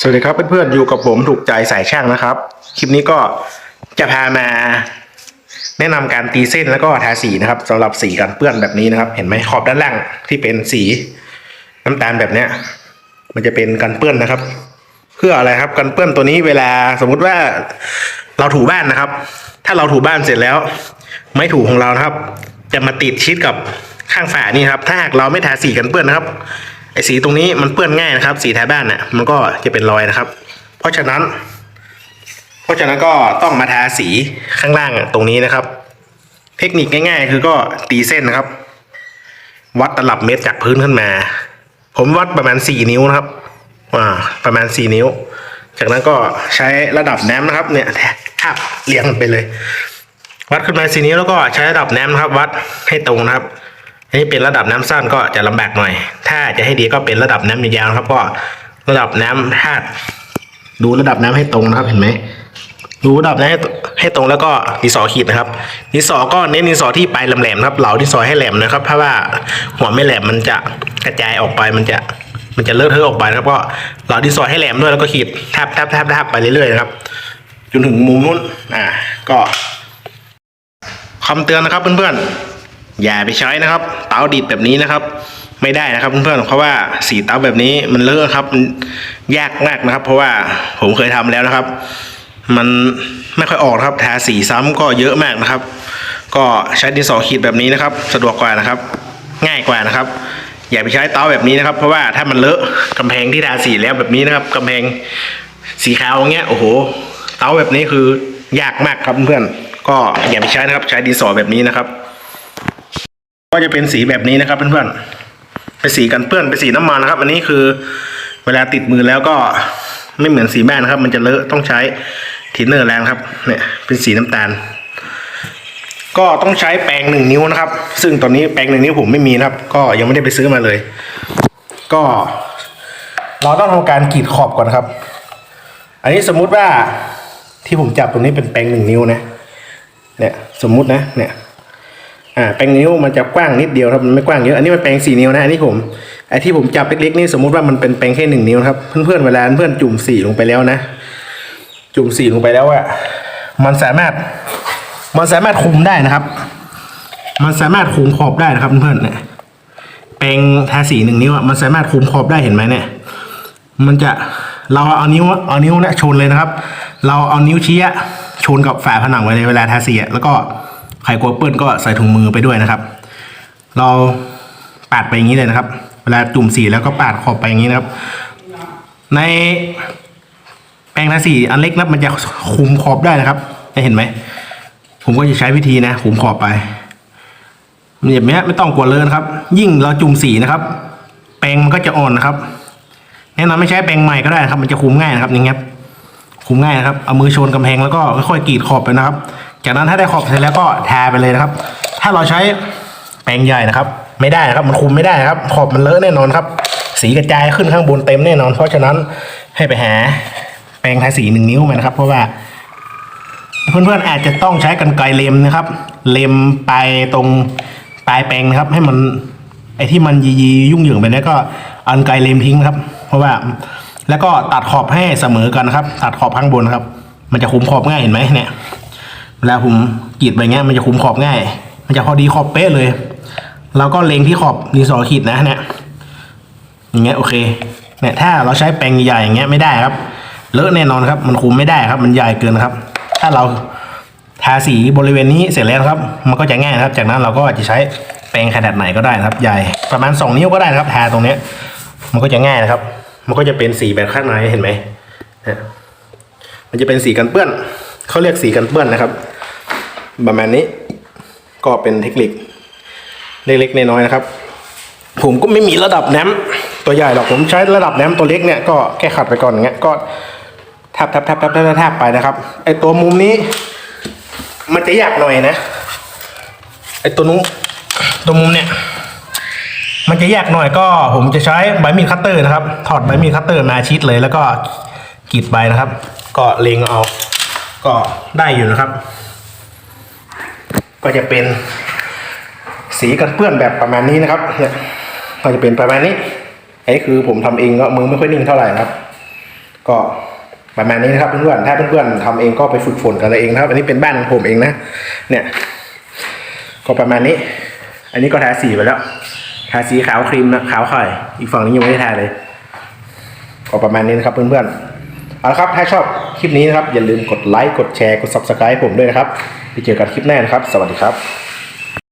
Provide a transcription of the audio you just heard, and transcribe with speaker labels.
Speaker 1: สวัสดีครับเพื่อนๆอยู่กับผมถูกใจสายช่างนะครับ คลิปนี้ก็จะพามา แนะนำการตีเส้นแล้วก็ทาสีนะครับสำหรับสีกันเปื้อนแบบนี้นะครับ เห็นไหมขอบด้านล่างที่เป็นสีน้ำตาลแบบเนี้ย มันจะเป็นกันเปื้อนนะครับ เพื่ออะไรครับกันเปื้อนตัวนี้เวลาสมมุติว่าเราถูบ้านนะครับ ถ้าเราถูบ้านเสร็จแล้ว ไม้ถูของเรานะครับ จะมาติดชิดกับข้างฝานี่ครับ ถ้าหากเราไม่ทาสีกันเปื้อนนะครับ ไอ้สีตรงนี้มันเปื้อนง่ายนะครับ สีแถวบ้านเนี่ยมันก็จะเป็นรอยนะครับ เพราะฉะนั้น เพราะฉะนั้นก็ต้องมาทาสีข้างล่างตรงนี้นะครับ เทคนิคง่าย ๆ คือก็ตีเส้นนะครับ วัดตลับเมตรจากพื้นขึ้นมา ผมวัดประมาณสี่นิ้วนะครับอ่าประมาณสี่นิ้ว จากนั้นก็ใช้ระดับแน้ำนะครับ เนี่ยทาบเรียงไปเลย วัดขึ้นมาสี่นิ้วแล้วก็ใช้ระดับแน้ำนะครับ วัดให้ตรงนะครับ อันนี้เป็นระดับน้ำสั้นก็จะลำบากหน่อย ถ้าจะให้ดีก็เป็นระดับน้ำยาวๆครับก็ระดับน้ำธาตุดูระดับน้ำให้ตรงนะครับเห็นไหมดูระดับน้ำให้ให้ตรงแล้วก็ดินสอขีดนะครับดินสอก็เน้นดินสอที่ปลายแหลมๆครับเหลาดินสอให้แหลมนะครับเพราะว่าหัวไม่แหลมมันจะกระจายออกไปมันจะมันจะเลอะเทอะออกไปนะครับก็เหลาดินสอให้แหลมด้วยแล้วก็ขีดแทบแทบแทบแทบไปเรื่อยๆนะครับจนถึงมุมนู้นอ่าก็คำเตือนนะครับเพื่อนๆ อย่าไปใช้นะครับ เตาดิบแบบนี้นะครับ ไม่ได้นะครับเพื่อนๆเพราะว่าสีเตาแบบนี้มันเลอะครับมันยากมากนะครับ เพราะว่าผมเคยทำแล้วนะครับ มันไม่ค่อยออกครับทาสีซ้ำก็เยอะมากนะครับ ก็ใช้ดินสอขีดแบบนี้นะครับ สะดวกกว่านะครับ ง่ายกว่านะครับ อย่าไปใช้เตาแบบนี้นะครับ เพราะว่าถ้ามันเลอะกำแพงที่ทาสีแล้วแบบนี้นะครับกำแพงสีขาวอย่างเงี้ยโอ้โห เตาแบบนี้คือยากมากครับเพื่อนๆก็อย่าไปใช้นะครับ ใช้ดินสอแบบนี้นะครับ ก็จะเป็นสีแบบนี้นะครับเพื่อนๆเป็นสีกันเปื้อนเป็นสีน้ำมันนะครับ อันนี้คือเวลาติดมือแล้วก็ไม่เหมือนสีแม่นะครับ มันจะเลอะต้องใช้ทินเนอร์แรงครับเนี่ยเป็นสีน้ำตาล ก็ต้องใช้แปรงหนึ่งนิ้วนะครับ ซึ่งตอนนี้แปรงหนึ่งนิ้วผมไม่มีนะครับ ก็ยังไม่ได้ไปซื้อมาเลย ก็ เราต้องทำการกรีดขอบก่อนครับ อันนี้สมมุติว่าที่ผมจับตรงนี้เป็นแปรงหนึ่งนิ้วนะเนี่ยสมมุตินะเนี่ย อ่าแปรงนิ้วมันจะกว้างนิดเดียวครับมันไม่กว้างเยอะอันนี้มันแปรงสี่นิ้วนะอันนี้ผมไอ้ที่ผมจับเล็กๆนี่สมมุติว่ามันเป็นแปรงแค่หนึ่งนิ้วครับเพื่อนๆเวลาเพื่อนจุ่มสีลงไปแล้วนะ จุ่มสีลงไปแล้วอะมันสามารถ มันสามารถคุมได้นะครับ มันสามารถคุมขอบได้นะครับเพื่อนๆเนี่ยแปรงทาสีหนึ่งนิ้วอะมันสามารถคุมขอบได้เห็นไหมเนี่ย มันจะเราเอานิ้วเอานิ้วเนี่ยชนเลยนะครับ เราเอานิ้วชี้อะชนกับฝาผนังไว้เลยเวลาทาสีอะแล้วก็ ใครกลัวเปื้อนก็ใส่ถุงมือไปด้วยนะครับ เราปาดไปอย่างนี้เลยนะครับ เวลาจุ่มสีแล้วก็ปาดขอบไปอย่างนี้นะครับ ในแปรงทาสีอันเล็กนะมันจะคุมขอบได้นะครับจะเห็นไหม ผมก็จะใช้วิธีนะคุมขอบไปแบบนี้ไม่ต้องกลัวเลอะนะครับ ยิ่งเราจุ่มสีนะครับ แปรงมันก็จะอ่อนนะครับแนะนำไม่ใช้แปรงใหม่ก็ได้นะครับ มันจะคุมง่ายนะครับอย่างเงี้ยคุมง่ายนะครับเอามือชนกำแพงแล้วก็ค่อยๆกรีดขอบไปนะครับ จากนั้นถ้าได้ขอบเสร็จแล้วก็ทาไปเลยนะครับ ถ้าเราใช้แปรงใหญ่นะครับ ไม่ได้นะครับมันคุมไม่ได้ครับ ขอบมันเลอะแน่นอนครับ สีกระจายขึ้นข้างบนเต็มแน่นอน เพราะฉะนั้นให้ไปหาแปรงทาสีหนึ่งนิ้วมานะครับ เพราะว่า เพื่อนๆอาจจะต้องใช้กันไกรเล็มนะครับ เล็มไปตรงปลายแปรงนะครับ ให้มันไอ้ที่มันยียียุ่งเหยิงไปนี้ก็อากันไกรเล็มทิ้งนะครับ เพราะว่าแล้วก็ตัดขอบให้เสมอกันนะครับ ตัดขอบข้างบนนะครับ มันจะคุมขอบง่ายเห็นไหมเนี่ย เวลาผมกรีดไปเงี้ยมันจะคุมขอบง่าย มันจะพอดีขอบเป๊ะเลยเราก็เล็งที่ขอบดีสอขีดนะเนี่ยอย่างเงี้ยโอเคเนี่ยถ้าเราใช้แปรงใหญ่อย่างเงี้ยไม่ได้ครับเลอะแน่นอนครับ มันคุมไม่ได้ครับ มันใหญ่เกินครับ ถ้าเราทาสีบริเวณนี้เสร็จแล้วครับ มันก็จะง่ายครับ จากนั้นเราก็จะใช้แปรงขนาดไหนก็ได้นะครับ ใหญ่ประมาณสองนิ้วก็ได้นะครับ ทาตรงเนี้ยมันก็จะง่ายนะครับ มันก็จะเป็นสีแบบข้างในเห็นไหมเนี่ยมันจะเป็นสีกันเปื้อนเขาเรียกสีกันเปื้อนนะครับ ประมาณนี้ก็เป็นเทคนิคเล็กๆน้อยๆนะครับ ผมก็ไม่มีระดับแหน้ำตัวใหญ่หรอกผมใช้ระดับแหน้ำตัวเล็กเนี่ยก็แค่ขัดไปก่อนอย่างเงี้ยก็แทบแทบแทบแทบแทบแทบไปนะครับไอตัวมุมนี้ มันจะยากหน่อยนะไอตัวนู้นตัวมุมเนี่ย มันจะยากหน่อยก็ผมจะใช้ใบมีดคัตเตอร์นะครับ ถอดใบมีดคัตเตอร์มาชิดเลยแล้วก็กรีดใบนะครับ ก็เล็งเอา ก็ได้อยู่นะครับ ก็จะเป็นสีกันเปื้อนแบบประมาณนี้นะครับเนี่ยก็จะเป็นประมาณนี้ไอ้คือผมทำเองก็มือไม่ค่อยนิ่งเท่าไหร่นะครับ ก็ประมาณนี้นะครับเพื่อนๆถ้าเพื่อนๆทำเองก็ไปฝึกฝนกันเอาเองนะครับ อันนี้เป็นบ้านของผมเองนะ เนี่ย ก็ประมาณนี้ อันนี้ก็ทาสีไปแล้วทาสีขาวครีมนะขาวไข่อีกฝั่งนี้ยังไม่ได้ทาเลย ก็ประมาณนี้นะครับเพื่อนๆเอาละครับถ้าชอบคลิปนี้นะครับอย่าลืมกดไลค์กดแชร์กด subscribe ผมด้วยนะครับ ไปเจอกันคลิปหน้านะครับ สวัสดีครับ